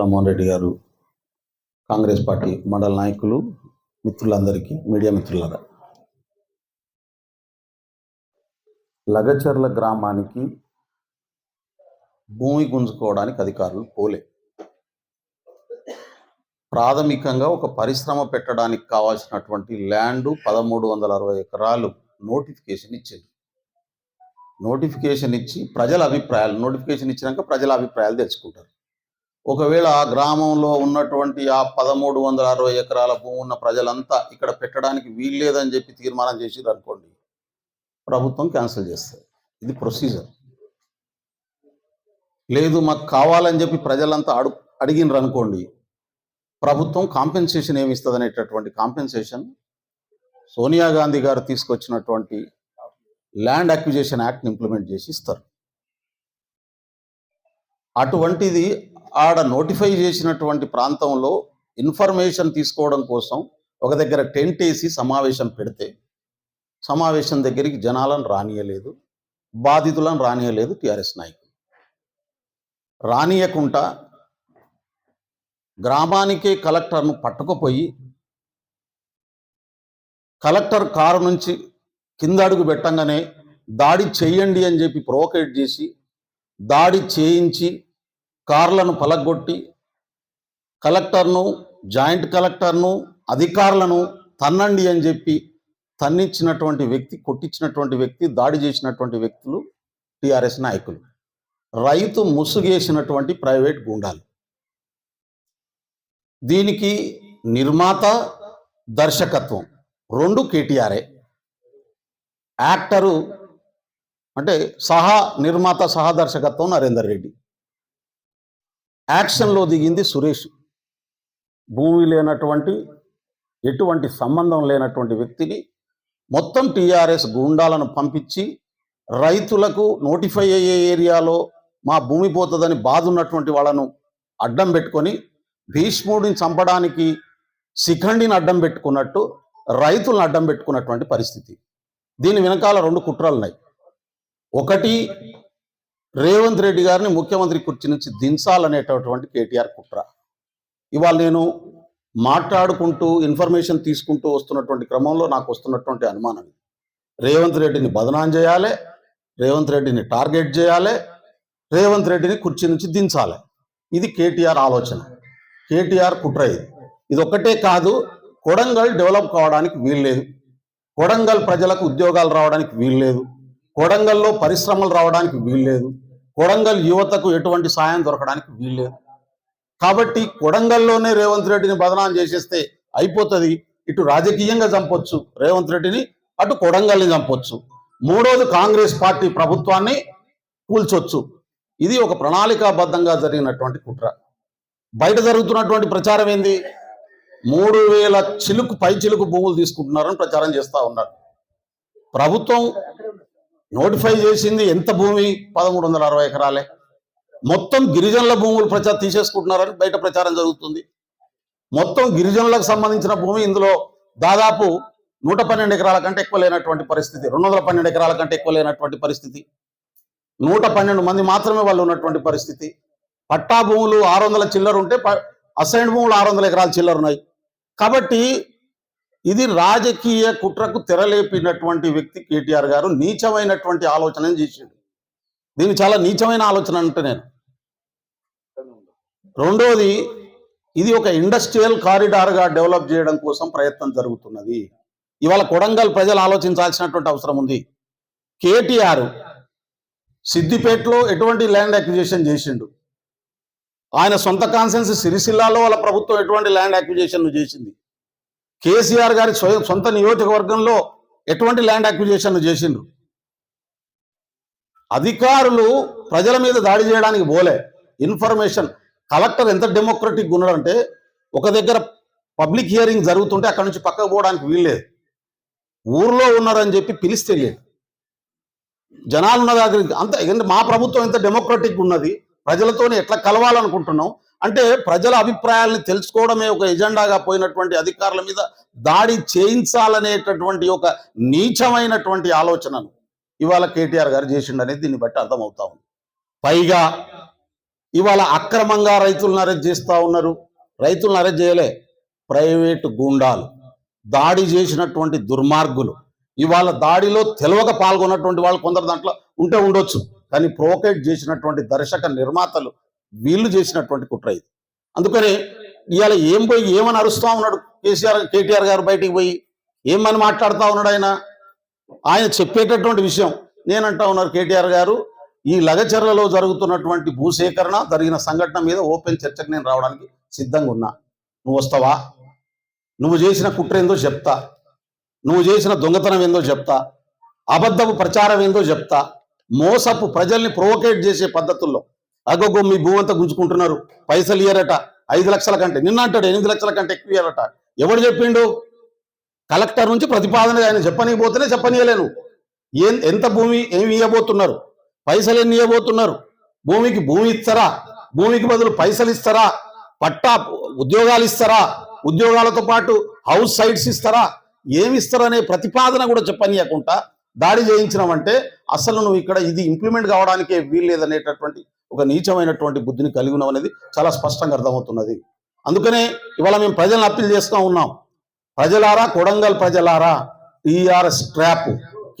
రామ్మోహన్ రెడ్డి గారు కాంగ్రెస్ పార్టీ మండల నాయకులు మిత్రులందరికీ మీడియా మిత్రులారా. లగచర్ల గ్రామానికి భూమి గుంజుకోవడానికి అధికారులు పోలే. ప్రాథమికంగా ఒక పరిశ్రమ పెట్టడానికి కావాల్సినటువంటి ల్యాండ్ పదమూడు వందల అరవై ఎకరాలు నోటిఫికేషన్ ఇచ్చారు నోటిఫికేషన్ ఇచ్చి ప్రజల అభిప్రాయాలు నోటిఫికేషన్ ఇచ్చినాక ప్రజల అభిప్రాయాలు తెలుసుకుంటారు. ఒకవేళ ఆ గ్రామంలో ఉన్నటువంటి ఆ పదమూడు వందల అరవై ఎకరాల భూమి ఉన్న ప్రజలంతా ఇక్కడ పెట్టడానికి వీల్లేదని చెప్పి తీర్మానం చేసిర్రు అనుకోండి ప్రభుత్వం క్యాన్సిల్ చేస్తుంది. ఇది ప్రొసీజర్. లేదు మాకు కావాలని చెప్పి ప్రజలంతా అడు అడిగినరు అనుకోండి ప్రభుత్వం కాంపెన్సేషన్ ఏమి ఇస్తుంది అనేటటువంటి కాంపెన్సేషన్ సోనియా గాంధీ గారు తీసుకొచ్చినటువంటి ల్యాండ్ అక్విజేషన్ యాక్ట్ని ఇంప్లిమెంట్ చేసి ఇస్తారు. అటువంటిది ఆడ నోటిఫై చేసినటువంటి ప్రాంతంలో ఇన్ఫర్మేషన్ తీసుకోవడం కోసం ఒక దగ్గర టెంట్ వేసి సమావేశం పెడితే సమావేశం దగ్గరికి జనాలను రానియలేదు బాధితులను రానియలేదు టీఆర్ఎస్ నాయకులు. రానియకుండా గ్రామానికే కలెక్టర్ను పట్టుకుపోయి కలెక్టర్ కారు నుంచి కింద అడుగు పెట్టంగానే దాడి చేయండి అని చెప్పి ప్రొవోకేట్ చేసి దాడి చేయించి కార్లను పలగొట్టి కలెక్టర్ను జాయింట్ కలెక్టర్ను అధికారులను తన్నండి అని చెప్పి తన్నిచ్చినటువంటి వ్యక్తి కొట్టించినటువంటి వ్యక్తి దాడి చేసినటువంటి వ్యక్తులు టీఆర్ఎస్ నాయకులు. రైతు ముసుగేసినటువంటి ప్రైవేట్ గుండాలు. దీనికి నిర్మాత దర్శకత్వం. రెండు కేటీఆర్ఏ. యాక్టరు అంటే సహా నిర్మాత సహా దర్శకత్వం నరేందర్ రెడ్డి. యాక్షన్లో దిగింది సురేష్. భూమి లేనటువంటి ఎటువంటి సంబంధం లేనటువంటి వ్యక్తిని మొత్తం టీఆర్ఎస్ గుండాలను పంపించి రైతులకు నోటిఫై అయ్యే ఏరియాలో మా భూమి పోతుందని బాధ ఉన్నటువంటి వాళ్ళను అడ్డం పెట్టుకొని భీష్ముడిని చంపడానికి శిఖండిని అడ్డం పెట్టుకున్నట్టు రైతులను అడ్డం పెట్టుకున్నటువంటి పరిస్థితి. దీని వెనకాల రెండు కుట్రలు ఉన్నాయి ఒకటి రేవంత్ రెడ్డి గారిని ముఖ్యమంత్రి కుర్చీ నుంచి దించాలనేటటువంటి కేటీఆర్ కుట్ర. ఇవాళ నేను మాట్లాడుకుంటూ ఇన్ఫర్మేషన్ తీసుకుంటూ వస్తున్నటువంటి క్రమంలో నాకు వస్తున్నటువంటి అనుమానం రేవంత్ రెడ్డిని బదనాం చేయాలి రేవంత్ రెడ్డిని టార్గెట్ చేయాలి రేవంత్ రెడ్డిని కుర్చీ నుంచి దించాలి. ఇది కేటీఆర్ ఆలోచన. కేటీఆర్ కుట్ర ఇది. ఇది ఒక్కటే కాదు కొడంగల్ డెవలప్ కావడానికి వీల్లేదు. కొడంగల్ ప్రజలకు ఉద్యోగాలు రావడానికి వీల్లేదు. కొడంగల్లో పరిశ్రమలు రావడానికి వీల్లేదు. కొడంగల్ యువతకు ఎటువంటి సాయం దొరకడానికి వీల్లేదు. కాబట్టి కొడంగల్లోనే రేవంత్ రెడ్డిని బదనాం చేసేస్తే అయిపోతుంది. ఇటు రాజకీయంగా చంపొచ్చు రేవంత్ రెడ్డిని అటు కొడంగల్ని చంపొచ్చు. మూడోది కాంగ్రెస్ పార్టీ ప్రభుత్వాన్ని కూల్చొచ్చు. ఇది ఒక ప్రణాళికాబద్ధంగా జరిగినటువంటి కుట్ర. బయట జరుగుతున్నటువంటి ప్రచారం ఏంది? మూడు వేల చిలుకు పై చిలుకు భూములు తీసుకుంటున్నారని ప్రచారం చేస్తూ ఉన్నారు. ప్రభుత్వం నోటిఫై చేసింది ఎంత భూమి? పదమూడు వందల అరవై ఎకరాలే. మొత్తం గిరిజనుల భూములు ప్రచారం తీసేసుకుంటున్నారని బయట ప్రచారం జరుగుతుంది. మొత్తం గిరిజనులకు సంబంధించిన భూమి ఇందులో దాదాపు నూట పన్నెండు ఎకరాల కంటే ఎక్కువ లేనటువంటి పరిస్థితి రెండు వందల పన్నెండు ఎకరాల కంటే ఎక్కువ లేనటువంటి పరిస్థితి నూట పన్నెండు మంది మాత్రమే వాళ్ళు ఉన్నటువంటి పరిస్థితి. పట్టా భూములు ఆరు వందల చిల్లర ఉంటే అసైన్ భూములు ఆరు వందల ఎకరాల చిల్లర ఉన్నాయి. కాబట్టి ఇది రాజకీయ కుట్రకు తెరలేపినటువంటి వ్యక్తి కేటీఆర్ గారు నీచమైనటువంటి ఆలోచన చేసిండు. దీన్ని చాలా నీచమైన ఆలోచన అంటే నేను. రెండవది ఇది ఒక ఇండస్ట్రియల్ కారిడార్గా డెవలప్ చేయడం కోసం ప్రయత్నం జరుగుతున్నది. ఇవాళ కొడంగల్ ప్రజలు ఆలోచించాల్సినటువంటి అవసరం ఉంది. కేటీఆర్ సిద్దిపేటలో ఎటువంటి ల్యాండ్ అక్విజిషన్ చేసిండు? ఆయన సొంత కాన్సెన్స్ సిరిసిల్లాలో వాళ్ళ ప్రభుత్వం ఎటువంటి ల్యాండ్ అక్విజిషన్ చేసింది? కేసీఆర్ గారి సొంత నియోజకవర్గంలో ఎటువంటి ల్యాండ్ అక్విజిషన్ చేసిండ్రు? అధికారులు ప్రజల మీద దాడి చేయడానికి పోలే. ఇన్ఫర్మేషన్ కలెక్టర్ ఎంత డెమోక్రటిక్ ఉన్నాడంటే ఒక దగ్గర పబ్లిక్ హియరింగ్ జరుగుతుంటే అక్కడ నుంచి పక్కకు పోవడానికి వీల్లేదు. ఊర్లో ఉన్నారని చెప్పి పిలిస్తే లేదు. జనాలు ఉన్న దగ్గరికి అంత ఎందుకంటే మా ప్రభుత్వం ఎంత డెమోక్రటిక్ ఉన్నది? ప్రజలతోనే ఎట్లా కలవాలనుకుంటున్నాం? అంటే ప్రజల అభిప్రాయాలను తెలుసుకోవడమే ఒక ఎజెండాగా పోయినటువంటి అధికారుల మీద దాడి చేయించాలనేటటువంటి ఒక నీచమైనటువంటి ఆలోచనను ఇవాళ కేటీఆర్ గారు చేసిండు అనేది దీన్ని బట్టి అర్థమవుతా ఉంది. పైగా ఇవాళ అక్రమంగా రైతులను అరెస్ట్ చేస్తా ఉన్నారు. రైతులను అరెస్ట్ చేయలే. ప్రైవేటు గూండాలు దాడి చేసినటువంటి దుర్మార్గులు. ఇవాళ దాడిలో తెలవక పాల్గొన్నటువంటి వాళ్ళు కొందరు దాంట్లో ఉంటే ఉండొచ్చు. కానీ ప్రోకేట్ చేసినటువంటి దర్శక నిర్మాతలు వీళ్ళు చేసినటువంటి కుట్ర ఇది. అందుకని ఇవాళ ఏం పోయి ఏమని అరుస్తా ఉన్నాడు కేసీఆర్ కేటీఆర్ గారు బయటికి పోయి? ఏమని మాట్లాడుతా ఉన్నాడు ఆయన? ఆయన చెప్పేటటువంటి విషయం. నేనంటా ఉన్నారు కేటీఆర్ గారు ఈ లగచర్లలో జరుగుతున్నటువంటి భూసేకరణ జరిగిన సంఘటన మీద ఓపెన్ చర్చకు నేను రావడానికి సిద్ధంగా ఉన్నా. నువ్వు వస్తావా? నువ్వు చేసిన కుట్ర ఏందో చెప్తా. నువ్వు చేసిన దొంగతనం ఏందో చెప్తా. అబద్ధపు ప్రచారం ఏందో చెప్తా. మోసపు ప్రజల్ని ప్రొవోకేట్ చేసే పద్ధతుల్లో అగోగో మీ భూమి అంతా గుంజుకుంటున్నారు. పైసలు ఇయ్యరట. ఐదు లక్షల కంటే. నిన్న అంటాడు ఎనిమిది లక్షల కంటే ఎక్కువ ఇయ్యరట. ఎవడు చెప్పిండు? కలెక్టర్ నుంచి ప్రతిపాదన ఆయన చెప్పనీయబోతేనే చెప్పనీయలేను. ఏం ఎంత భూమి ఏమి ఇవ్వబోతున్నారు పైసలు ఎన్ని ఇవ్వబోతున్నారు భూమికి భూమి ఇస్తారా? భూమికి బదులు పైసలు ఇస్తారా? పట్టా ఉద్యోగాలు ఇస్తారా? ఉద్యోగాలతో పాటు హౌస్ సైట్స్ ఇస్తారా? ఏమి ఇస్తారనే ప్రతిపాదన కూడా చెప్పనీయకుండా దాడి చేయించినామంటే అసలు నువ్వు ఇక్కడ ఇది ఇంప్లిమెంట్ కావడానికే వీల్లేదనేటటువంటి ఒక నీచమైనటువంటి బుద్ధిని కలిగి ఉన్నాం అనేది చాలా స్పష్టంగా అర్థమవుతున్నది. అందుకనే ఇవాళ మేము ప్రజలను అప్పీల్ చేస్తూ ఉన్నాం. ప్రజలారా కొడంగల్ ప్రజలారా టీఆర్ఎస్ ట్రాప్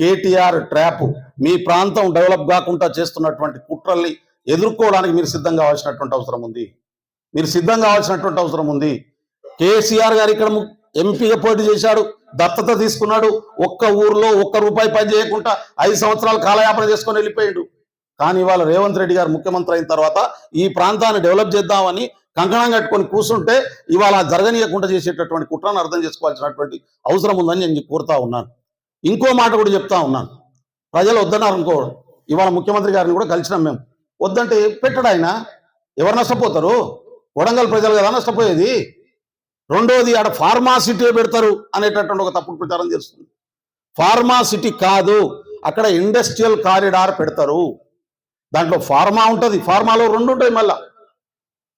కేటీఆర్ ట్రాప్ మీ ప్రాంతం డెవలప్ కాకుండా చేస్తున్నటువంటి కుట్రల్ని ఎదుర్కోవడానికి మీరు సిద్ధం కావాల్సినటువంటి అవసరం ఉంది. మీరు సిద్ధం కావాల్సినటువంటి అవసరం ఉంది. కేసీఆర్ గారు ఇక్కడ ఎంపీగా పోటీ చేశాడు. దత్తత తీసుకున్నాడు. ఒక్క ఊర్లో ఒక్క రూపాయి పని చేయకుండా ఐదు సంవత్సరాలు కాలయాపన చేసుకొని వెళ్ళిపోయాడు. కానీ ఇవాళ రేవంత్ రెడ్డి గారు ముఖ్యమంత్రి అయిన తర్వాత ఈ ప్రాంతాన్ని డెవలప్ చేద్దామని కంకణం కట్టుకొని కూర్చుంటే ఇవాళ జరగనీయకుండా చేసేటటువంటి కుట్రను అర్థం చేసుకోవాల్సినటువంటి అవసరం ఉందని నేను కోరుతా ఉన్నాను. ఇంకో మాట కూడా చెప్తా ఉన్నాను. ప్రజలు వద్దన్నారు అనుకో ఇవాళ ముఖ్యమంత్రి గారిని కూడా కలిసినాం మేము. వద్దంటే పెట్టడు ఆయన? ఎవరు నష్టపోతారు? వడంగల్ ప్రజలు కదా నష్టపోయేది. రెండోది ఆడ ఫార్మాసిటీ పెడతారు అనేటటువంటి ఒక తప్పుడు ప్రచారం చేస్తుంది. ఫార్మాసిటీ కాదు అక్కడ ఇండస్ట్రియల్ కారిడార్ పెడతారు. దాంట్లో ఫార్మా ఉంటుంది ఫార్మాలో రెండు ఉంటాయి మళ్ళా.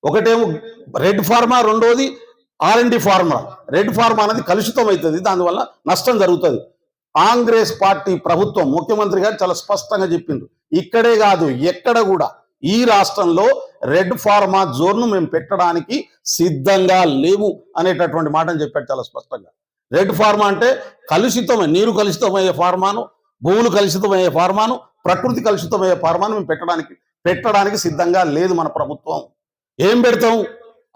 ఒకటేమో రెడ్ ఫార్మా రెండోది ఆర్ఎండి ఫార్మా రెడ్ ఫార్మా అనేది కలుషితం అవుతుంది దానివల్ల నష్టం జరుగుతుంది. కాంగ్రెస్ పార్టీ ప్రభుత్వం ముఖ్యమంత్రి గారు చాలా స్పష్టంగా చెప్పిండ్రు. ఇక్కడే కాదు ఎక్కడ కూడా ఈ రాష్ట్రంలో రెడ్ ఫార్మా జోన్ను మేము పెట్టడానికి సిద్ధంగా లేవు అనేటటువంటి మాటను చెప్పాడు చాలా స్పష్టంగా. రెడ్ ఫార్మా అంటే కలుషితమే నీరు కలుషితమయ్యే ఫార్మాను భూములు కలుషితమయ్యే ఫార్మాను ప్రకృతి కలుషితమయ్యే ఫార్మాను మేము పెట్టడానికి పెట్టడానికి సిద్ధంగా లేదు మన ప్రభుత్వం. ఏం పెడతాం?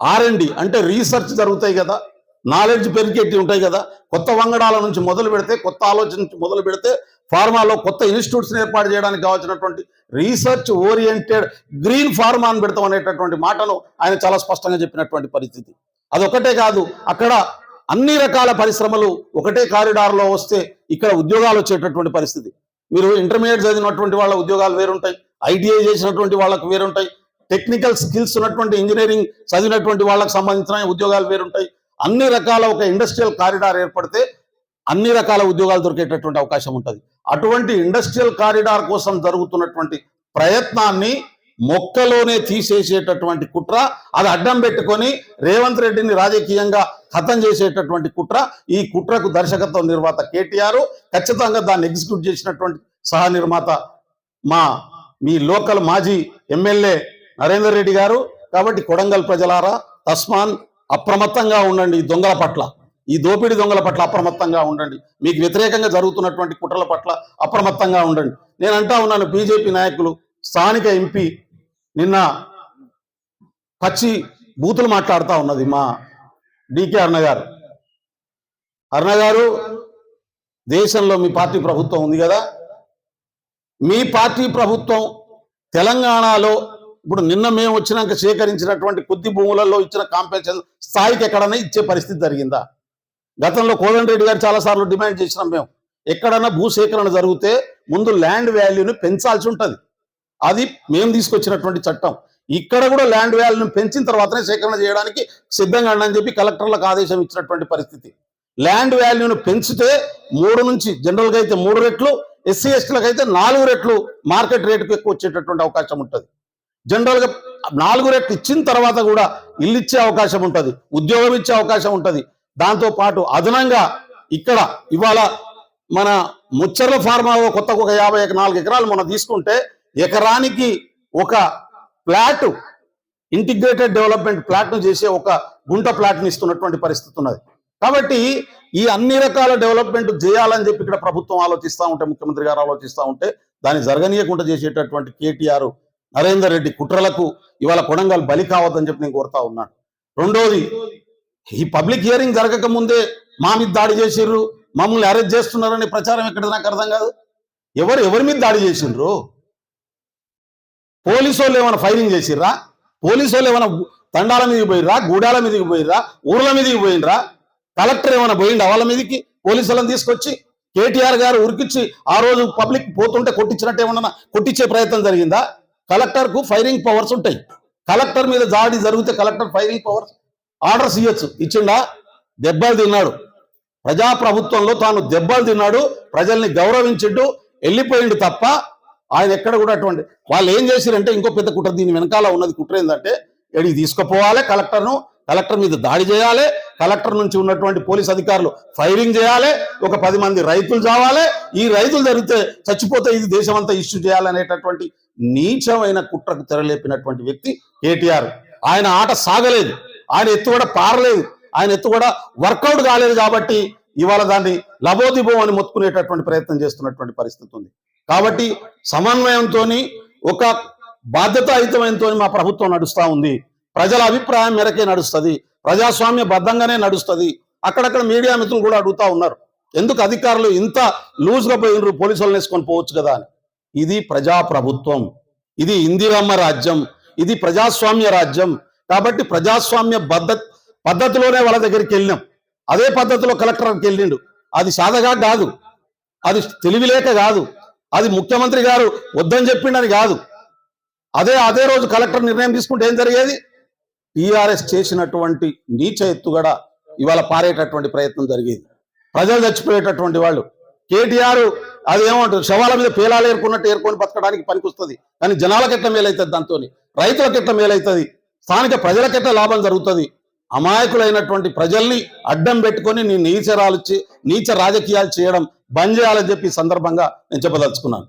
ఆర్ఎండి అంటే రీసెర్చ్ జరుగుతాయి కదా నాలెడ్జ్ పెరిగేటి ఉంటాయి కదా కొత్త వంగడాల నుంచి మొదలు పెడితే కొత్త ఆలోచన నుంచి మొదలు పెడితే ఫార్మాలో కొత్త ఇన్స్టిట్యూట్స్ ఏర్పాటు చేయడానికి కావాల్సినటువంటి రీసెర్చ్ ఓరియంటెడ్ గ్రీన్ ఫార్మా అని పెడతాం అనేటటువంటి మాటను ఆయన చాలా స్పష్టంగా చెప్పినటువంటి పరిస్థితి. అదొకటే కాదు అక్కడ అన్ని రకాల పరిశ్రమలు ఒకటే కారిడార్లో వస్తే ఇక్కడ ఉద్యోగాలు వచ్చేటటువంటి పరిస్థితి. మీరు ఇంటర్మీడియట్ చదివినటువంటి వాళ్ళ ఉద్యోగాలు వేరుంటాయి ఐటీఐ చేసినటువంటి వాళ్ళకు వేరుంటాయి టెక్నికల్ స్కిల్స్ ఉన్నటువంటి ఇంజనీరింగ్ చదివినటువంటి వాళ్ళకు సంబంధించిన ఉద్యోగాలు వేరుంటాయి. అన్ని రకాల ఒక ఇండస్ట్రియల్ కారిడార్ ఏర్పడితే అన్ని రకాల ఉద్యోగాలు దొరికేటటువంటి అవకాశం ఉంటుంది. అటువంటి ఇండస్ట్రియల్ కారిడార్ కోసం జరుగుతున్నటువంటి ప్రయత్నాన్ని మొక్కలోనే తీసేసేటటువంటి కుట్ర అది అడ్డం పెట్టుకొని రేవంత్ రెడ్డిని రాజకీయంగా ఖతం చేసేటటువంటి కుట్ర ఈ కుట్రకు దర్శకత్వం నిర్మాత కేటీఆర్ ఖచ్చితంగా దాన్ని ఎగ్జిక్యూట్ చేసినటువంటి సహ నిర్మాత మా మీ లోకల్ మాజీ ఎమ్మెల్యే నరేందర్ రెడ్డి గారు. కాబట్టి కొడంగల్ ప్రజలారా తస్మాన్ అప్రమత్తంగా ఉండండి ఈ దొంగల పట్ల. ఈ దోపిడీ దొంగల పట్ల అప్రమత్తంగా ఉండండి. మీకు వ్యతిరేకంగా జరుగుతున్నటువంటి కుట్రల పట్ల అప్రమత్తంగా ఉండండి. నేను అంటా ఉన్నాను బీజేపీ నాయకులు స్థానిక ఎంపీ నిన్న పచ్చి బూతులు మాట్లాడుతూ ఉన్నది మా డికే అన్న గారు. అరుణ గారు దేశంలో మీ పార్టీ ప్రభుత్వం ఉంది కదా? మీ పార్టీ ప్రభుత్వం తెలంగాణలో ఇప్పుడు నిన్న మేము వచ్చినాక సేకరించినటువంటి కొద్ది భూములలో ఇచ్చిన కాంపెన్సేషన్ స్థాయికి ఎక్కడైనా ఇచ్చే పరిస్థితి జరిగిందా? గతంలో కోదండరెడ్డి గారు చాలాసార్లు డిమాండ్ చేసినాం మేము. ఎక్కడన్నా భూసేకరణ జరిగితే ముందు ల్యాండ్ వాల్యూని పెంచాల్సి ఉంటుంది. అది మేము తీసుకొచ్చినటువంటి చట్టం. ఇక్కడ కూడా ల్యాండ్ వాల్యూని పెంచిన తర్వాతనే సేకరణ చేయడానికి సిద్ధంగా ఉండని చెప్పి కలెక్టర్లకు ఆదేశం ఇచ్చినటువంటి పరిస్థితి. ల్యాండ్ వాల్యూను పెంచితే మూడు నుంచి జనరల్గా అయితే మూడు రెట్లు ఎస్సీ ఎస్టీలకు అయితే నాలుగు రెట్లు మార్కెట్ రేటుకు ఎక్కువ వచ్చేటటువంటి అవకాశం ఉంటుంది. జనరల్గా నాలుగు రెట్లు ఇచ్చిన తర్వాత కూడా ఇల్లు ఇచ్చే అవకాశం ఉంటుంది. ఉద్యోగం ఇచ్చే అవకాశం ఉంటుంది. దాంతో పాటు అదనంగా ఇక్కడ ఇవాళ మన ముచ్చర్ల ఫార్మాలో కొత్త ఒక యాభై నాలుగు ఎకరాలు మనం తీసుకుంటే ఎకరానికి ఒక ప్లాట్ ఇంటిగ్రేటెడ్ డెవలప్మెంట్ ప్లాట్ను చేసే ఒక గుంట ప్లాట్ని ఇస్తున్నటువంటి పరిస్థితి ఉన్నది. కాబట్టి ఈ అన్ని రకాల డెవలప్మెంట్ చేయాలని చెప్పి ఇక్కడ ప్రభుత్వం ఆలోచిస్తూ ఉంటే ముఖ్యమంత్రి గారు ఆలోచిస్తూ ఉంటే దాన్ని జరగనీయకుండా చేసేటటువంటి కేటీఆర్ నరేందర్ రెడ్డి కుట్రలకు ఇవాళ కొడంగల్ బలి కావద్దని చెప్పి నేను కోరుతా ఉన్నాను. రెండోది ఈ పబ్లిక్ హియరింగ్ జరగక ముందే మా మీద దాడి చేసిర్రు మమ్మల్ని అరెస్ట్ చేస్తున్నారనే ప్రచారం ఎక్కడ నాకు అర్థం కాదు. ఎవరు ఎవరి మీద దాడి చేసిండ్రు పోలీసు వాళ్ళు ఏమైనా ఫైరింగ్ చేసిర్రా? పోలీసు వాళ్ళు ఏమైనా తండాల మీదకి పోయిర్రా గూడాల మీదకి పోయిర్రా ఊర్ల మీదకి పోయినరా కలెక్టర్ ఏమైనా పోయిండు వాళ్ళ మీదకి? పోలీసు వాళ్ళని తీసుకొచ్చి కేటీఆర్ గారు ఉరికిచ్చి ఆ రోజు పబ్లిక్ పోతుంటే కొట్టించినట్టు ఏమన్నా కొట్టించే ప్రయత్నం జరిగిందా? కలెక్టర్కు ఫైరింగ్ పవర్స్ ఉంటాయి. కలెక్టర్ మీద దాడి జరిగితే కలెక్టర్ ఫైరింగ్ పవర్స్ ఆర్డర్స్ ఇవ్వచ్చు ఇచ్చిండా? దెబ్బలు తిన్నాడు. ప్రజాప్రభుత్వంలో తాను దెబ్బలు తిన్నాడు ప్రజల్ని గౌరవించిండు వెళ్ళిపోయిండు తప్ప ఆయన ఎక్కడ కూడా అటువంటి వాళ్ళు ఏం చేశారంటే ఇంకో పెద్ద కుట్ర దీని వెనకాల ఉన్నది కుట్ర ఏంటంటే ఎడికి తీసుకుపోవాలి కలెక్టర్ను కలెక్టర్ మీద దాడి చేయాలి కలెక్టర్ నుంచి ఉన్నటువంటి పోలీస్ అధికారులు ఫైరింగ్ చేయాలి ఒక పది మంది రైతులు చావాలి ఈ రైతులు జరిగితే చచ్చిపోతే ఇది దేశం అంతా ఇష్యూ చేయాలనేటటువంటి నీచమైన కుట్రకు తెరలేపినటువంటి వ్యక్తి కేటీఆర్. ఆయన ఆట సాగలేదు. ఆయన ఎత్తు కూడా పారలేదు. ఆయన ఎత్తు కూడా వర్కౌట్ కాలేదు కాబట్టి ఇవాళ దాన్ని లబోదిబో అని మొత్తుకునేటటువంటి ప్రయత్నం చేస్తున్నటువంటి పరిస్థితి ఉంది. కాబట్టి సమన్వయంతో ఒక బాధ్యతాయుతమైనతో మా ప్రభుత్వం నడుస్తూ ఉంది. ప్రజల అభిప్రాయం మేరకే నడుస్తుంది. ప్రజాస్వామ్య బద్ధంగానే నడుస్తుంది. అక్కడక్కడ మీడియా మిత్రులు కూడా అడుగుతా ఉన్నారు. ఎందుకు అధికారులు ఇంత లూజ్గా పోయినరు? పోలీసులను వేసుకొని పోవచ్చు కదా అని. ఇది ప్రజాప్రభుత్వం. ఇది ఇందిరమ్మ రాజ్యం. ఇది ప్రజాస్వామ్య రాజ్యం. కాబట్టి ప్రజాస్వామ్య బద్ద పద్ధతిలోనే వాళ్ళ దగ్గరికి వెళ్ళినాం. అదే పద్ధతిలో కలెక్టర్కి వెళ్ళిండు. అది సాధగా కాదు. అది తెలివిలేక కాదు. అది ముఖ్యమంత్రి గారు వద్దని చెప్పిండని కాదు. అదే అదే రోజు కలెక్టర్ నిర్ణయం తీసుకుంటే ఏం జరిగేది? టీఆర్ఎస్ చేసినటువంటి నీచ ఎత్తుగడ ఇవాళ పారేటటువంటి ప్రయత్నం జరిగేది. ప్రజలు చచ్చిపోయేటటువంటి వాళ్ళు. కేటీఆర్ అది ఏమంటారు? శవాల మీద పేలాలు ఏర్కొన్నట్టు ఏర్కొని బతకడానికి పనికొస్తుంది. కానీ జనాలకు ఎట్లా మేలవుతుంది దాంతో రైతులకు ఎట్లా మేలవుతుంది స్థానిక ప్రజలకు లాభం జరుగుతుంది. అమాయకులైనటువంటి ప్రజల్ని అడ్డం పెట్టుకొని నీ నీచరాలు నీచ రాజకీయాలు చేయడం బంద్ చేయాలని చెప్పి సందర్భంగా నేను చెప్పదలుచుకున్నాను.